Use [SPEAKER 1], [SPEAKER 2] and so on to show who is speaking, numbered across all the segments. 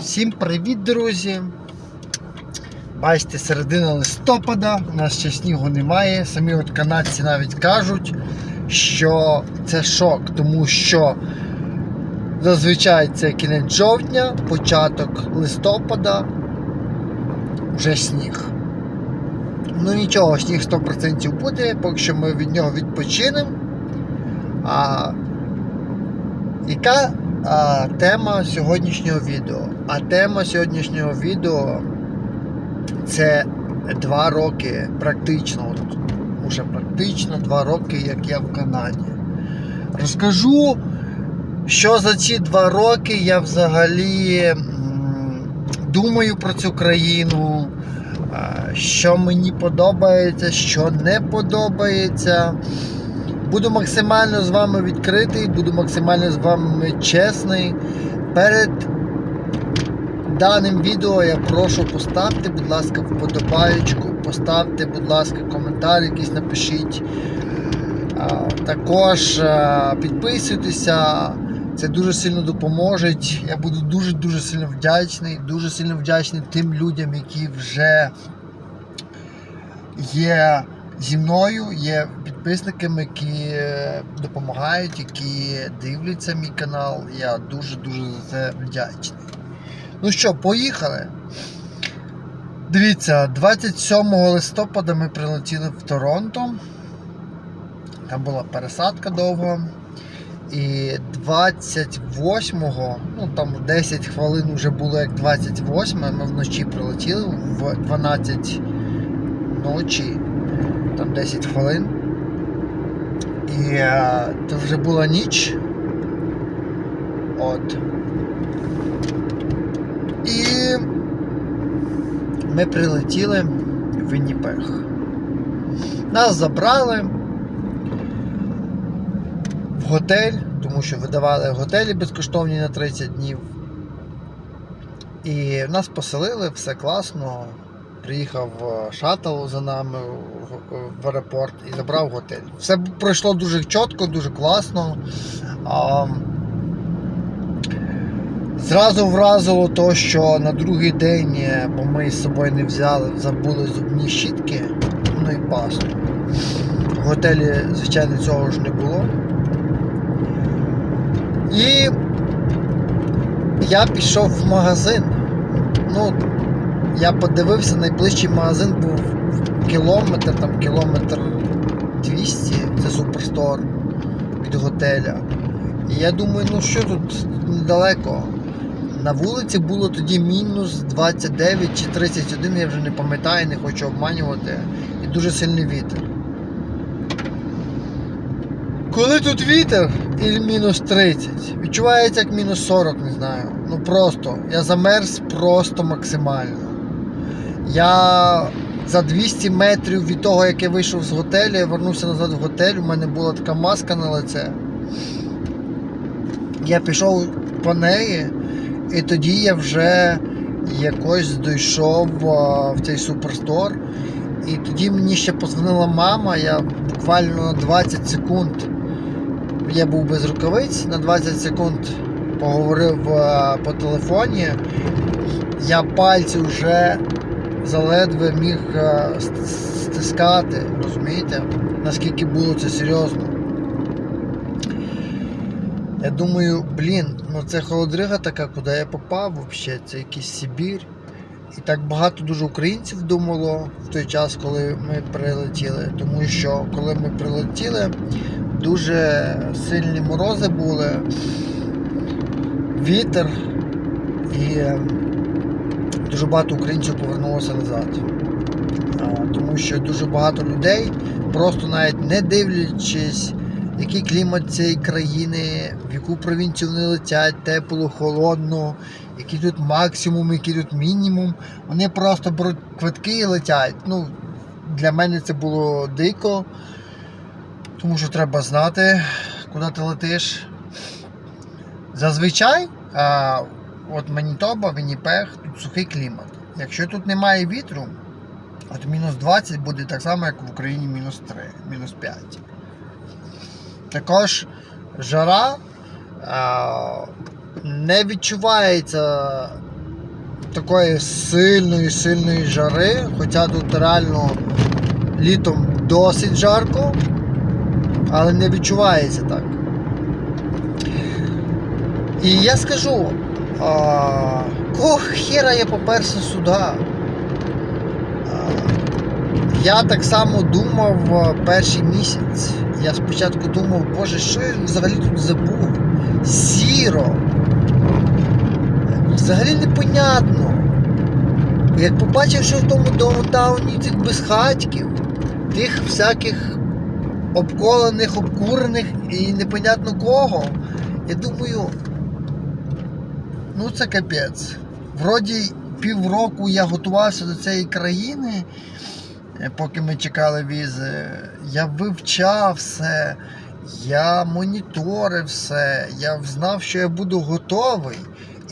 [SPEAKER 1] Всім привіт, друзі! Бачите, середина листопада, у нас ще снігу немає. Самі от канадці навіть кажуть, що це шок, тому що зазвичай це кінець жовтня, початок листопада, вже сніг. Ну нічого, сніг 100% буде, поки що ми від нього відпочинемо. А яка а, тема сьогоднішнього відео? А тема сьогоднішнього відео це два роки практично, от, уже практично два роки, як я в Канаді. Розкажу, що за ці два роки я взагалі думаю про цю країну, що мені подобається, що не подобається. Буду максимально з вами відкритий, буду максимально з вами чесний. Перед даним відео я прошу поставте, будь ласка, вподобаєчку, поставте, будь ласка, коментар якийсь напишіть. Також підписуйтеся, це дуже сильно допоможе. Я буду дуже-дуже сильно вдячний, дуже сильно вдячний тим людям, які вже є зі мною, є підписниками, які е, допомагають, які дивляться мій канал. Я дуже-дуже за це вдячний. Ну що, поїхали. Дивіться, 27 листопада ми прилетіли в Торонто. Там була пересадка довга. І 28-го, ну там 10 хвилин вже було як 28, ми вночі прилетіли в 12 ночі, там 10 хвилин. І е, це вже була ніч. От. І ми прилетіли в Вінніпех. Нас забрали в готель, тому що видавали готелі безкоштовні на 30 днів. І нас поселили, все класно. Приїхав е, шаттл за нами в- аеропорт і забрав готель. Все пройшло дуже чітко, дуже класно. А, Зразу вразило то, що на другий день, е, бо ми з собою не взяли, забули зубні щітки, ну і пасту. В готелі, звичайно, цього ж не було. І я пішов в магазин. Ну, я подивився, найближчий магазин був кілометр, там кілометр 200, це суперстор від готеля. І я думаю, ну що тут недалеко. На вулиці було тоді мінус 29 чи 31, я вже не пам'ятаю, не хочу обманювати. І дуже сильний вітер. Коли тут вітер і мінус 30, відчувається як мінус 40, не знаю. Ну просто. Я замерз просто максимально. Я за 200 метрів від того, як я вийшов з готелю, я вернувся назад в готель, у мене була така маска на лице. Я пішов по неї, і тоді я вже якось дійшов в цей суперстор. І тоді мені ще позвонила мама, я буквально на 20 секунд. Я був без рукавиць, на 20 секунд поговорив по телефоні. Я пальці вже заледве міг стискати, розумієте? Наскільки було це серйозно. Я думаю, блін, ну це холодрига така, куди я попав взагалі, це якийсь Сибір. І так багато дуже українців думало в той час, коли ми прилетіли. Тому що коли ми прилетіли, дуже сильні морози були, вітер, і е, дуже багато українців повернулося назад. Тому що дуже багато людей, просто навіть не дивлячись, який клімат цієї країни, в яку провінцію вони летять, тепло, холодно, який тут максимум, який тут мінімум. Вони просто беруть квитки і летять. Ну, для мене це було дико, тому що треба знати, куди ти летиш. Зазвичай, от Манітоба, Вінніпех, тут сухий клімат. Якщо тут немає вітру, от мінус 20 буде так само, як в Україні мінус 3, мінус 5. Також жара. А, не відчувається такої сильної, сильної жари, хоча тут реально літом досить жарко, але не відчувається так. І я скажу, а, кого хера я поперся сюди? Я так само думав перший місяць. Я спочатку думав, боже, що я взагалі тут забув? Сіро. Взагалі непонятно. Як побачив, що в тому даунтауні цих безхатьків, тих всяких обколених, обкурених і непонятно кого, я думаю, ну це капець. Вроді півроку я готувався до цієї країни, е, поки ми чекали візи. Я вивчав все, я моніторив все, я знав, що я буду готовий.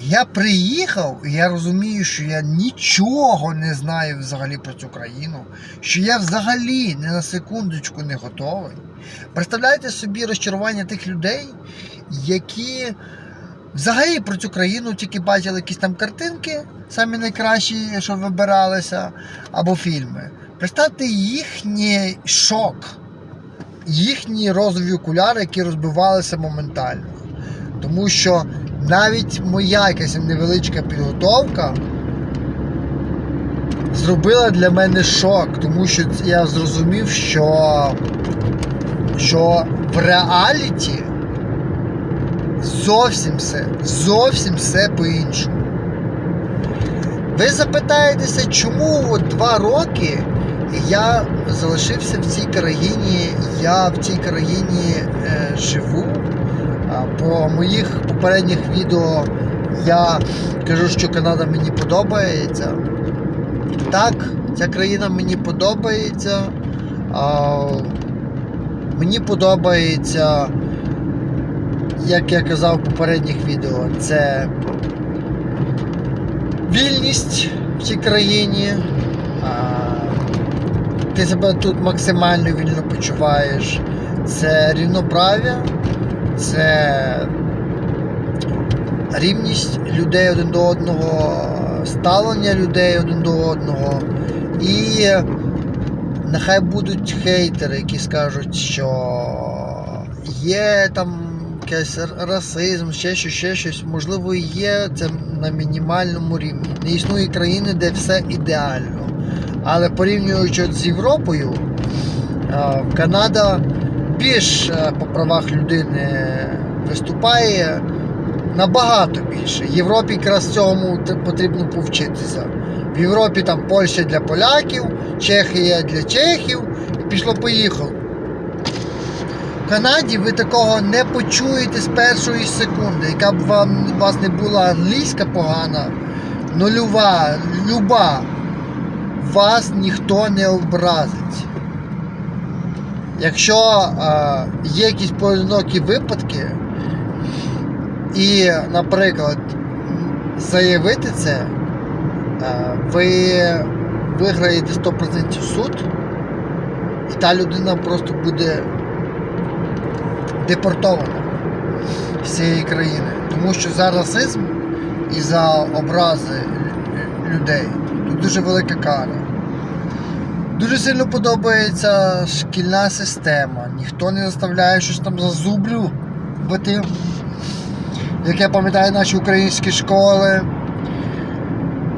[SPEAKER 1] Я приїхав, і я розумію, що я нічого не знаю взагалі про цю країну, що я взагалі не на секундочку не готовий. Представляєте собі розчарування тих людей, які взагалі про цю країну тільки бачили якісь там картинки, самі найкращі, що вибиралися, або фільми. Представте їхній шок, їхні розові окуляри, які розбивалися моментально. Тому що навіть моя якась невеличка підготовка зробила для мене шок, тому що я зрозумів, що, що в реаліті зовсім все, зовсім все по-іншому. Ви запитаєтеся, чому от два роки я залишився в цій країні, я в цій країні е, живу. По моїх попередніх відео я кажу, що Канада мені подобається. Так, ця країна мені подобається. Мені подобається, як я казав в попередніх відео, це вільність в цій країні. Ти себе тут максимально вільно почуваєш. Це рівноправ'я це рівність людей один до одного, ставлення людей один до одного. І нехай будуть хейтери, які скажуть, що є там якийсь расизм, ще щось, ще щось. Можливо, є це на мінімальному рівні. Не існує країни, де все ідеально. Але порівнюючи з Європою, Канада більш е, по правах людини виступає набагато більше. Європі якраз цьому потрібно повчитися. В Європі там Польща для поляків, Чехія для чехів і пішло-поїхало. Канаді ви такого не почуєте з першої секунди. Яка б вам у вас не була англійська погана, нульова, люба, вас ніхто не образить. Якщо е, є якісь поодинокі випадки, і, наприклад, заявити це, е, ви виграєте 100% суд, і та людина просто буде депортована з цієї країни. Тому що за расизм і за образи людей тут дуже велика кара. Дуже сильно подобається шкільна система. Ніхто не заставляє щось там зазублювати. Як я пам'ятаю наші українські школи.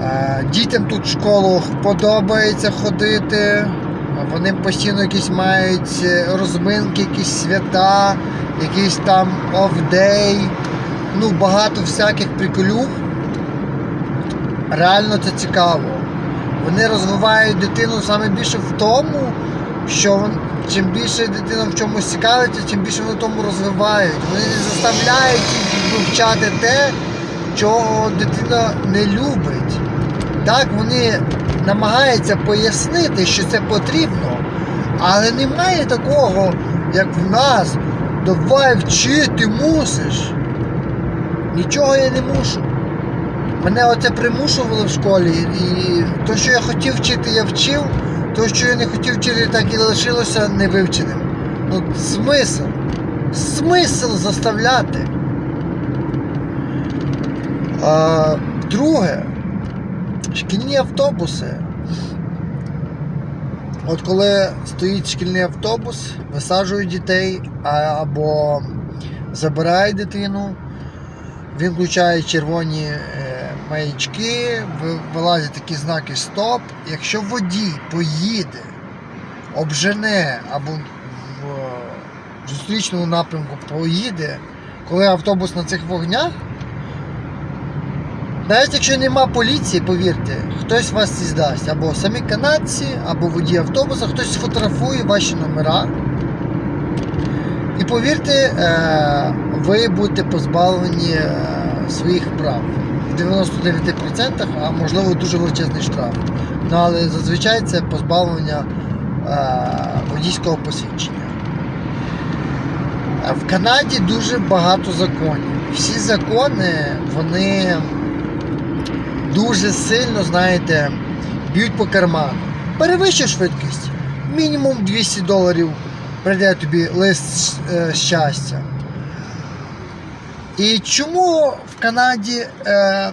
[SPEAKER 1] Е, Дітям тут в школу подобається ходити. Вони постійно якісь мають е, розминки, якісь свята, якийсь там оф-дей. Ну, багато всяких приколюх. Реально це цікаво. Вони розвивають дитину саме більше в тому, що чим більше дитина в чомусь цікавиться, чим більше вони в тому розвивають. Вони не заставляють вивчати те, чого дитина не любить. Так, вони намагаються пояснити, що це потрібно, але немає такого, як в нас. Давай вчи, ти мусиш. Нічого я не мушу. Мене оце примушували в школі, і то, що я хотів вчити, я вчив, то, що я не хотів вчити, так і лишилося невивченим. Ну, смисл. Смисл заставляти. А, друге, шкільні автобуси. От коли стоїть шкільний автобус, висаджують дітей або забирають дитину, він включає червоні е, маячки, ви- вилазять такі знаки стоп. Якщо водій поїде, обжене або в зустрічному напрямку поїде, коли автобус на цих вогнях, навіть якщо нема поліції, повірте, хтось вас здасть. Або самі канадці, або водій автобуса, хтось сфотографує ваші номера. І повірте, е, ви будете позбавлені е, своїх прав. В 99%, а можливо дуже величезний штраф. Ну, але зазвичай це позбавлення е, водійського посвідчення. В Канаді дуже багато законів. Всі закони, вони дуже сильно, знаєте, б'ють по карману. Перевищив швидкість, мінімум 200 доларів прийде тобі лист е, щастя. І чому в Канаді, е,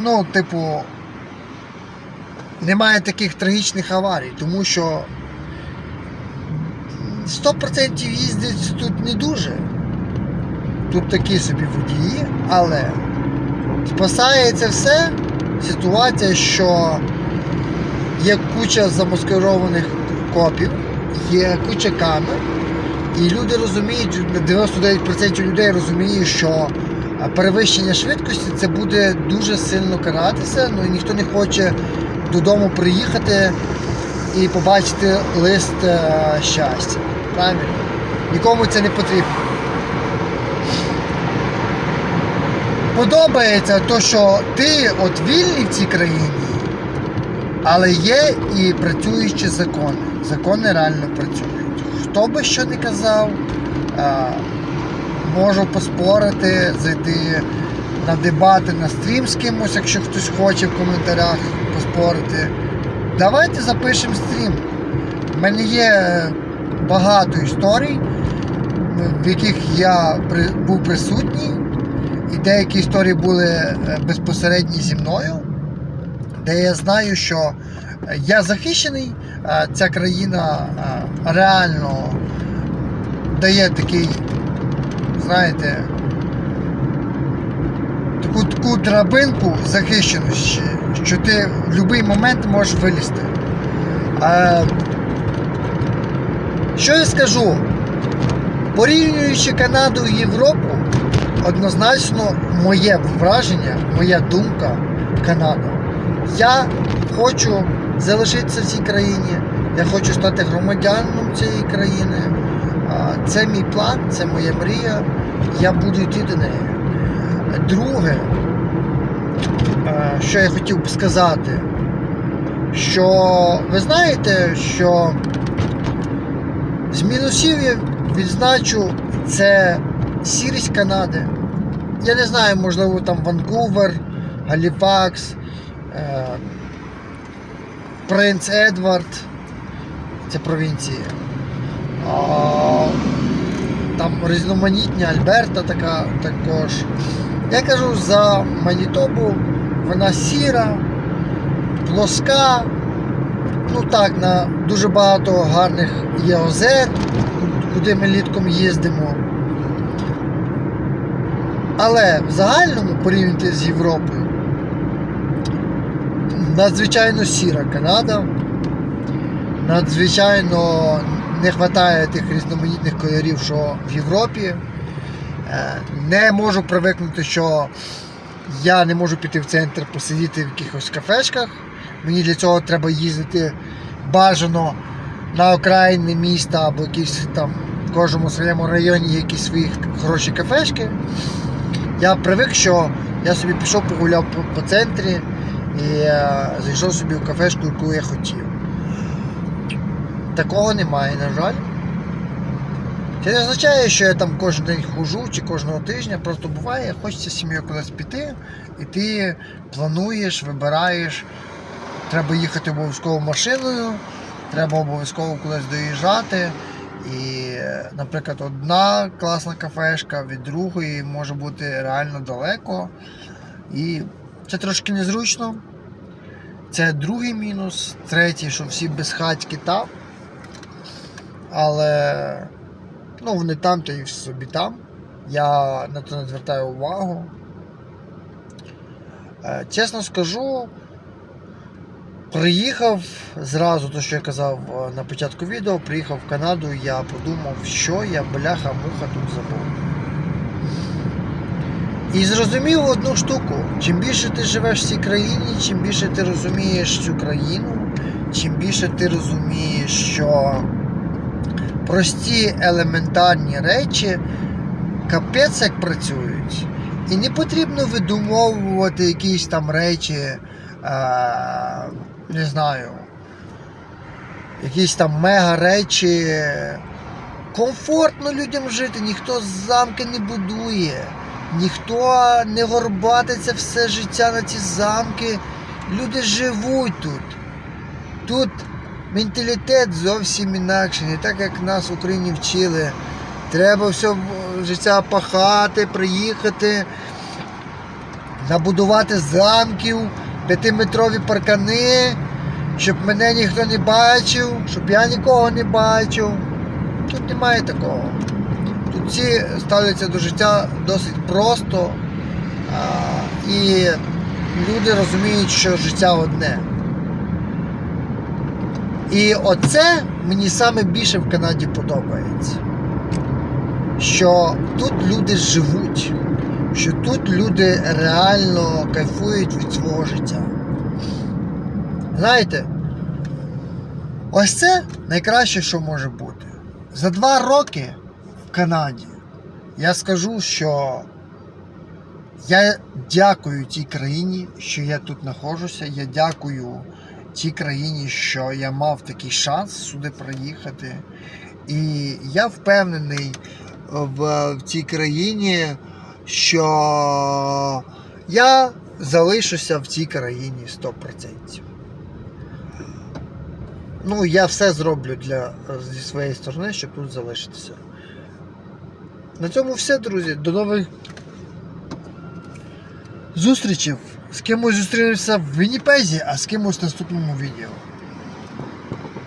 [SPEAKER 1] ну, типу, немає таких трагічних аварій, тому що 100% їздять тут не дуже. Тут такі собі водії, але спасає це все ситуація, що є куча замаскированих копів, є куча камер, і люди розуміють, 99% людей розуміє, що перевищення швидкості це буде дуже сильно каратися. Ну і ніхто не хоче додому приїхати і побачити лист е, щастя. Правильно? Нікому це не потрібно. Подобається то, що ти от вільний в цій країні, але є і працюючі закони. Закони реально працюють. Хто би що не казав, е, можу поспорити, зайти на дебати на стрім з кимось, якщо хтось хоче в коментарях поспорити. Давайте запишемо стрім. У мене є багато історій, в яких я був присутній, і деякі історії були е, безпосередні зі мною, де я знаю, що е, я захищений, ця країна е, реально дає такий, знаєте, таку таку драбинку захищеності, що ти в будь-який момент можеш вилізти. Що я скажу? Порівнюючи Канаду і Європу, однозначно моє враження, моя думка Канада. Я хочу залишитися в цій країні, я хочу стати громадянином цієї країни. Це мій план, це моя мрія. Я буду йти до неї. Друге, що я хотів би сказати, що ви знаєте, що з мінусів я відзначу це сірість Канади. Я не знаю, можливо, там Ванкувер, Галіфакс, е, Принц Едвард, це провінції. Там різноманітня Альберта така також. Я кажу за Манітобу, вона сіра, плоска. Ну так, на дуже багато гарних є озер, куди ми літком їздимо. Але в загальному порівняти з Європою надзвичайно сіра Канада. Надзвичайно не вистачає тих різноманітних кольорів, що в Європі. Е, Не можу привикнути, що я не можу піти в центр посидіти в якихось кафешках. Мені для цього треба їздити бажано на окраїни міста або якісь там в кожному своєму районі якісь свої хороші кафешки. Я привик, що я собі пішов, погуляв по, по центрі і е, зайшов собі в кафешку, яку я хотів. Такого немає, на жаль. Це не означає, що я там кожен день хожу чи кожного тижня, просто буває, хочеться сім'єю кудись піти, і ти плануєш, вибираєш, треба їхати обов'язково машиною, треба обов'язково кудись доїжджати. І, наприклад, одна класна кафешка від другої може бути реально далеко. І це трошки незручно. Це другий мінус. Третій, що всі безхатьки там. Але ну, вони там, то і собі там. Я на це не звертаю увагу. Е, Чесно скажу, приїхав зразу, то що я казав е, на початку відео, приїхав в Канаду, я подумав, що я бляха-муха тут забув. І зрозумів одну штуку: чим більше ти живеш в цій країні, чим більше ти розумієш цю країну, чим більше ти розумієш, що прості елементарні речі капець як працюють. І не потрібно видумовувати якісь там речі, е, не знаю, якісь там мега речі. Комфортно людям жити, ніхто замки не будує, ніхто не горбатиться все життя на ці замки. Люди живуть тут. Тут менталітет зовсім інакший, не так як нас в Україні вчили. Треба все життя пахати, приїхати, набудувати замків, п'ятиметрові паркани, щоб мене ніхто не бачив, щоб я нікого не бачив. Тут немає такого. Тут всі ставляться до життя досить просто. А, і люди розуміють, що життя одне. І оце мені саме більше в Канаді подобається. Що тут люди живуть, що тут люди реально кайфують від свого життя. Знаєте, ось це найкраще, що може бути. За два роки в Канаді я скажу, що я дякую тій країні, що я тут знаходжуся. Я дякую тій країні, що я мав такий шанс сюди приїхати. І я впевнений в, в цій країні, що я залишуся в цій країні 100%. Ну, я все зроблю для, зі своєї сторони, щоб тут залишитися. На цьому все, друзі. До нових зустрічей. З кимось зустрінемося в Вінніпезі, а з кимось в наступному відео.